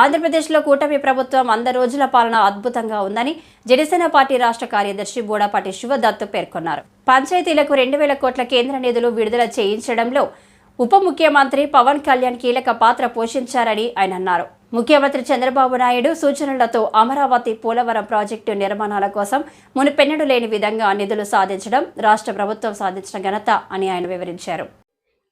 ఆంధ్రప్రదేశ్లో కూటమి ప్రభుత్వం వంద రోజుల పాలన అద్భుతంగా ఉందని జనసేన పార్టీ రాష్ట్ర కార్యదర్శి బోడాపాటి శివదత్ పేర్కొన్నారు. పంచాయతీలకు రెండు వేల కోట్ల కేంద్ర నిధులు విడుదల చేయించడంలో ఉప ముఖ్యమంత్రి పవన్ కళ్యాణ్ కీలక పాత్ర పోషించారని ఆయన అన్నారు. ముఖ్యమంత్రి చంద్రబాబు నాయుడు సూచనలతో అమరావతి పోలవరం ప్రాజెక్టు నిర్మాణాల కోసం మునుపెన్నడు లేని విధంగా నిధులు సాధించడం రాష్ట్ర ప్రభుత్వం సాధించిన ఘనత అని ఆయన వివరించారు.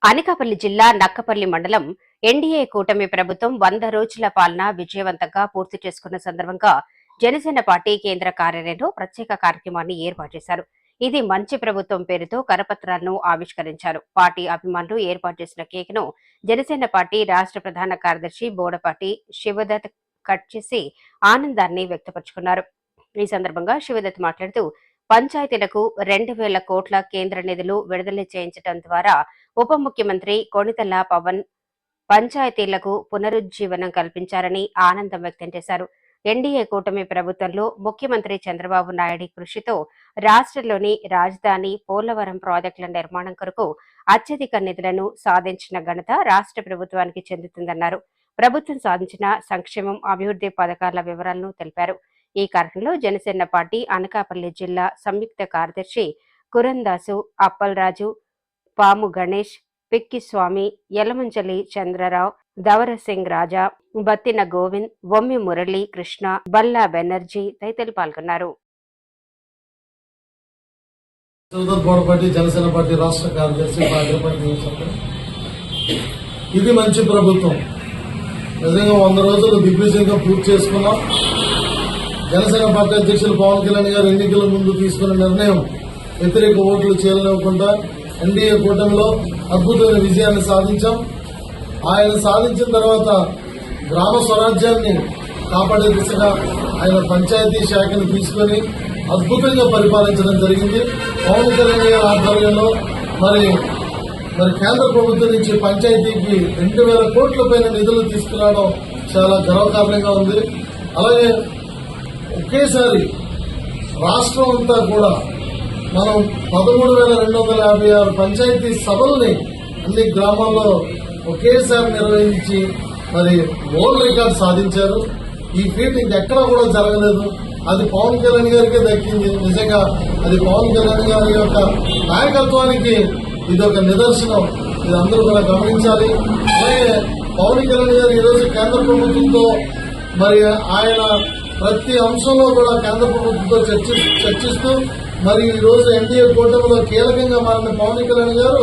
అనకాపల్లి జిల్లా నక్కపల్లి మండలం ఎన్డీఏ కూటమి ప్రభుత్వం వంద రోజుల పాలన విజయవంతంగా పూర్తి చేసుకున్న సందర్భంగా జనసేన పార్టీ కేంద్ర కార్యాలయంలో ప్రత్యేక కార్యక్రమాన్ని ఏర్పాటు చేశారు. ఇది మంచి ప్రభుత్వం పేరుతో కరపత్రాలను ఆవిష్కరించారు. పార్టీ అభిమానులు ఏర్పాటు చేసిన కేక్ను జనసేన పార్టీ రాష్ట్ర ప్రధాన కార్యదర్శి బోడపాటి శివదత్ కట్ చేసి ఆనందాన్ని వ్యక్తపరుచుకున్నారు. ఈ సందర్భంగా శివదత్ మాట్లాడుతూ పంచాయతీలకు రెండు వేల కోట్ల కేంద్ర నిధులు విడుదల చేయించడం ద్వారా ఉప ముఖ్యమంత్రి కొణితల పవన్ పంచాయతీలకు పునరుజ్జీవనం కల్పించారని ఆనందం వ్యక్తం చేశారు. ఎన్డీఏ కూటమి ప్రభుత్వంలో ముఖ్యమంత్రి చంద్రబాబు నాయుడి కృషితో రాష్ట్రంలోని రాజధాని పోలవరం ప్రాజెక్టుల నిర్మాణం కొరకు అత్యధిక నిధులను సాధించిన ఘనత రాష్ట్ర ప్రభుత్వానికి చెందుతుందన్నారు. ప్రభుత్వం సాధించిన సంక్షేమం అభివృద్ధి పథకాల వివరాలను తెలిపారు. ఈ కార్యక్రమంలో జనసేన పార్టీ అనకాపల్లి జిల్లా సంయుక్త కార్యదర్శి కురందాసు అప్పలరాజు పాము గణేష్ పిక్కి స్వామి యలమంచలి చంద్రరావు ధవరసింగ్ రాజా బత్తిన గోవింద్ వమ్మి మురళి కృష్ణ బల్లా బెనర్జీ తదితరులు పాల్గొన్నారు. జనసేన పార్టీ రాష్ట్ర కార్యదర్శి ఇది మంచి ప్రభుత్వం. నిజంగా వంద రోజులు దిగ్విజయంగా పూర్తి చేసుకున్నాం. జనసేన పార్టీ అధ్యక్షులు పవన్ కళ్యాణ్ గారు ఎన్నికల ముందు తీసుకున్న నిర్ణయం వ్యతిరేక ఓట్లు చేయలేకుండా ఎన్డీఏ కూటమిలో అద్భుతమైన విజయాన్ని సాధించాం. ఆయన సాధించిన తర్వాత గ్రామ స్వరాజ్యాన్ని కాపాడే దిశగా ఆయన పంచాయతీ శాఖను తీసుకొని అద్భుతంగా పరిపాలించడం జరిగింది. పవన్ కళ్యాణ్ గారి ఆధ్వర్యంలో మరి మరి కేంద్ర ప్రభుత్వం నుంచి పంచాయతీకి రెండు వేల కోట్ల పైన నిధులు తీసుకురావడం చాలా గర్వకారణంగా ఉంది. అలాగే ఒకేసారి రాష్ట్రం అంతా కూడా మనం పదమూడు వేల రెండు వందల యాభై ఆరు పంచాయతీ సభల్ని అన్ని గ్రామాల్లో ఒకేసారి నిర్వహించి మరి వరల్డ్ రికార్డ్ సాధించారు. ఈ ఫీట్ ఎక్కడ కూడా జరగలేదు. అది పవన్ కళ్యాణ్ గారికే దక్కింది. నిజంగా అది పవన్ కళ్యాణ్ గారి యొక్క నాయకత్వానికి ఇది ఒక నిదర్శనం. ఇది అందరూ కూడా గమనించాలి. అలాగే పవన్ కళ్యాణ్ గారు ఈరోజు కేంద్ర ప్రభుత్వంతో మరి ఆయన ప్రతి అంశంలో కూడా కేంద్ర ప్రభుత్వంతో చర్చి చర్చిస్తూ మరి ఈ రోజు ఎన్డీఏ కూటమిలో కీలకంగా మారిన పవన్ కళ్యాణ్ గారు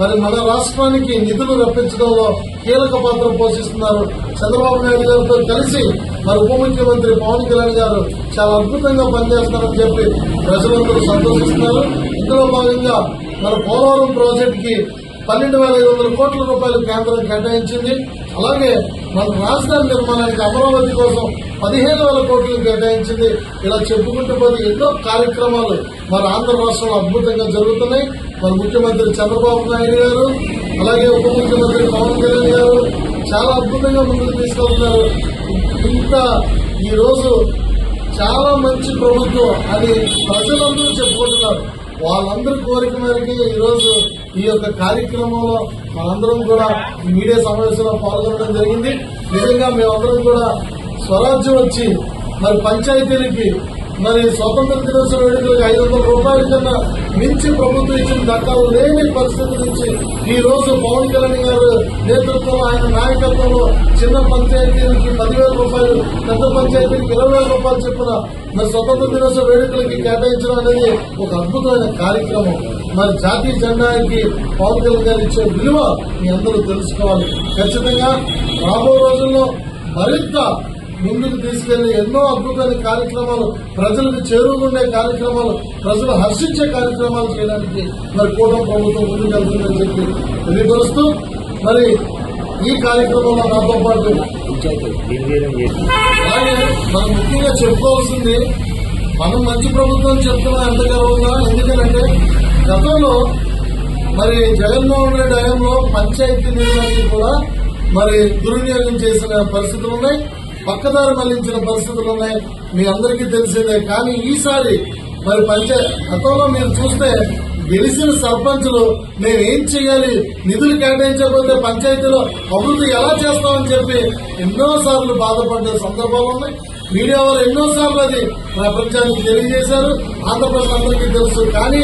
మరి మన రాష్ట్రానికి నిధులు రప్పించడంలో కీలక పాత్ర పోషిస్తున్నారు. చంద్రబాబు నాయుడు గారితో కలిసి మరి ఉప ముఖ్యమంత్రి పవన్ కళ్యాణ్ గారు చాలా అద్భుతంగా పనిచేస్తున్నారని చెప్పి ప్రజలందరూ సంతోషిస్తున్నారు. ఇందులో భాగంగా మన పోలవరం ప్రాజెక్ట్కి పన్నెండు వేల ఐదు వందల కోట్ల రూపాయలు కేంద్రం కేటాయించింది. అలాగే మన రాజధాని నిర్మాణానికి అమరావతి కోసం పదిహేను వేల కోట్లు కేటాయించింది. ఇలా చెప్పుకుంటూ పోతే ఎన్నో కార్యక్రమాలు మన ఆంధ్ర రాష్ట్రంలో అద్భుతంగా జరుగుతున్నాయి. మన ముఖ్యమంత్రి చంద్రబాబు నాయుడు గారు అలాగే ఉప ముఖ్యమంత్రి పవన్ కళ్యాణ్ గారు చాలా అద్భుతంగా ముందుకు తీసుకెళ్తున్నారు. ఇంత ఈరోజు చాలా మంచి ప్రభుత్వం. అని ప్రజలందరూ చెప్పుకుంటున్నారు. వాళ్ళందరి కోరిక మేరకు ఈరోజు ఈ యొక్క కార్యక్రమంలో మనందరం కూడా మీడియా సమావేశంలో పాల్గొనడం జరిగింది. నిజంగా మేమందరం కూడా స్వరాజ్యం వచ్చి మరి పంచాయతీలకి మరి స్వతంత్ర దినోత్సవ వేడుకలకు ఐదు వందల రూపాయల కన్నా మించి ప్రభుత్వం ఇచ్చిన దక్కాలు లేని పరిస్థితి నుంచి ఈ రోజు పవన్ కళ్యాణ్ గారు నేతృత్వంలో ఆయన నాయకత్వంలో చిన్న పంచాయతీలకి పదివేల రూపాయలు పెద్ద పంచాయతీలకు ఇరవై వేల రూపాయలు చెప్పిన మరి స్వతంత్ర దినోత్సవ వేడుకలకి కేటాయించడం అనేది ఒక అద్భుతమైన కార్యక్రమం. మరి జాతీయ జెండాకి పవన్ కళ్యాణ్ ఇచ్చే విలువ మీ అందరూ తెలుసుకోవాలి. ఖచ్చితంగా రాబో రోజుల్లో మరింత ముందుకు తీసుకెళ్ళి ఎన్నో అద్భుతమైన కార్యక్రమాలు ప్రజలకు చేరువుండే కార్యక్రమాలు ప్రజలు హర్షించే కార్యక్రమాలు చేయడానికి మరి కూటమి ప్రభుత్వం ముందుకెళ్తుందని చెప్పి తెలియపరుస్తూ మరి ఈ కార్యక్రమంలో నాతో పాటు అలాగే మనం ముఖ్యంగా చెప్పుకోవాల్సింది మనం మంచి ప్రభుత్వం చెప్తున్నా ఎంత గర్వంగా ఎందుకంటే గతంలో మరి జగన్మోహన్ రెడ్డి హయాంలో పంచాయతీ నిధులన్నీ కూడా మరి దుర్వినియోగం చేసిన పరిస్థితులు ఉన్నాయి పక్కదారి మళ్ళించిన పరిస్థితులు ఉన్నాయి. మీ అందరికీ తెలిసిందే. కానీ ఈసారి మరి పంచాయత్ గతంలో మీరు చూస్తే గెలిచిన సర్పంచులు మేమేం ఏం చేయాలి? నిధులు కేటాయించకపోతే పంచాయతీలో అభివృద్ధి ఎలా చేస్తామని చెప్పి ఎన్నో సార్లు బాధపడ్డ సందర్భాలు ఉన్నాయి మీడియా వాళ్ళు ఎన్నో సార్లు అది ప్రపంచానికి తెలియజేశారు. ఆంధ్రప్రదేశ్ అందరికీ తెలుసు. కానీ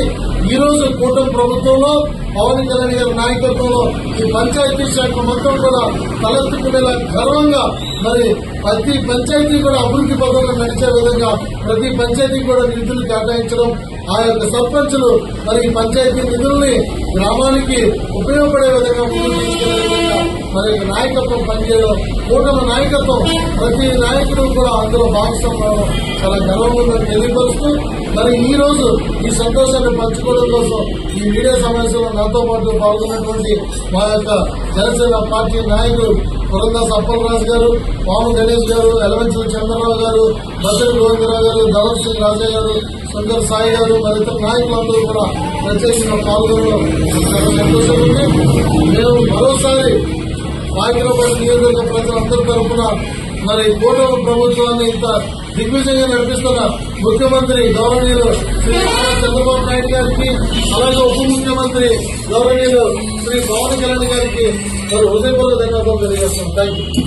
ఈ రోజు కూటమి ప్రభుత్వంలో పవన్ కళ్యాణ్ గారి నాయకత్వంలో ఈ పంచాయతీ శాఖ మొత్తం కూడా తలెత్తుకునేలా గర్వంగా మరి ప్రతి పంచాయతీ కూడా అభివృద్ధి పథకం నడిచే విధంగా ప్రతి పంచాయతీ కూడా నిధులు కేటాయించడం ఆ యొక్క సర్పంచులు మరి ఈ పంచాయతీ నిధుల్ని గ్రామానికి ఉపయోగపడే విధంగా విధంగా మరి నాయకత్వం పనిచేయడం కూటమి నాయకత్వం ప్రతి నాయకుడు కూడా అందులో భాగస్వామ్యం చాలా గర్వంగా తెలియపరుస్తూ మరి ఈ రోజు ఈ సంతోషాన్ని పంచుకోవడం కోసం ఈ మీడియా సమావేశంలో నాతో పాటు పాల్గొన్నటువంటి మా యొక్క జనసేన పార్టీ నాయకులు పురందాస్ అప్పలరాజు గారు పాము గణేష్ గారు ఎలవంచుల చంద్రరావు గారు బసరి గోవిందరావు గారు ధవల్ సింగ్ రాజా గారు సుందర్ సాయి గారు మరితర నాయకులందరూ కూడా ప్రత్యేకంగా పాల్గొనడం సంతోషం ఉంది మేము మరోసారి పాకిరాబాద్ నియోజకవర్గ ప్రజలందరి తరఫున మరి కూటమి ప్రభుత్వాన్ని ఇంత దిగ్విజయంగా నడిపిస్తున్న ముఖ్యమంత్రి గౌరవనీయులు శ్రీ నారా చంద్రబాబు నాయుడు గారికి అలాగే ఉప ముఖ్యమంత్రి గౌరవనీయులు శ్రీ పవన్ కళ్యాణ్ గారికి మరి హృదయపూర్వక ధన్యవాదాలు తెలియజేస్తాం థ్యాంక్ యూ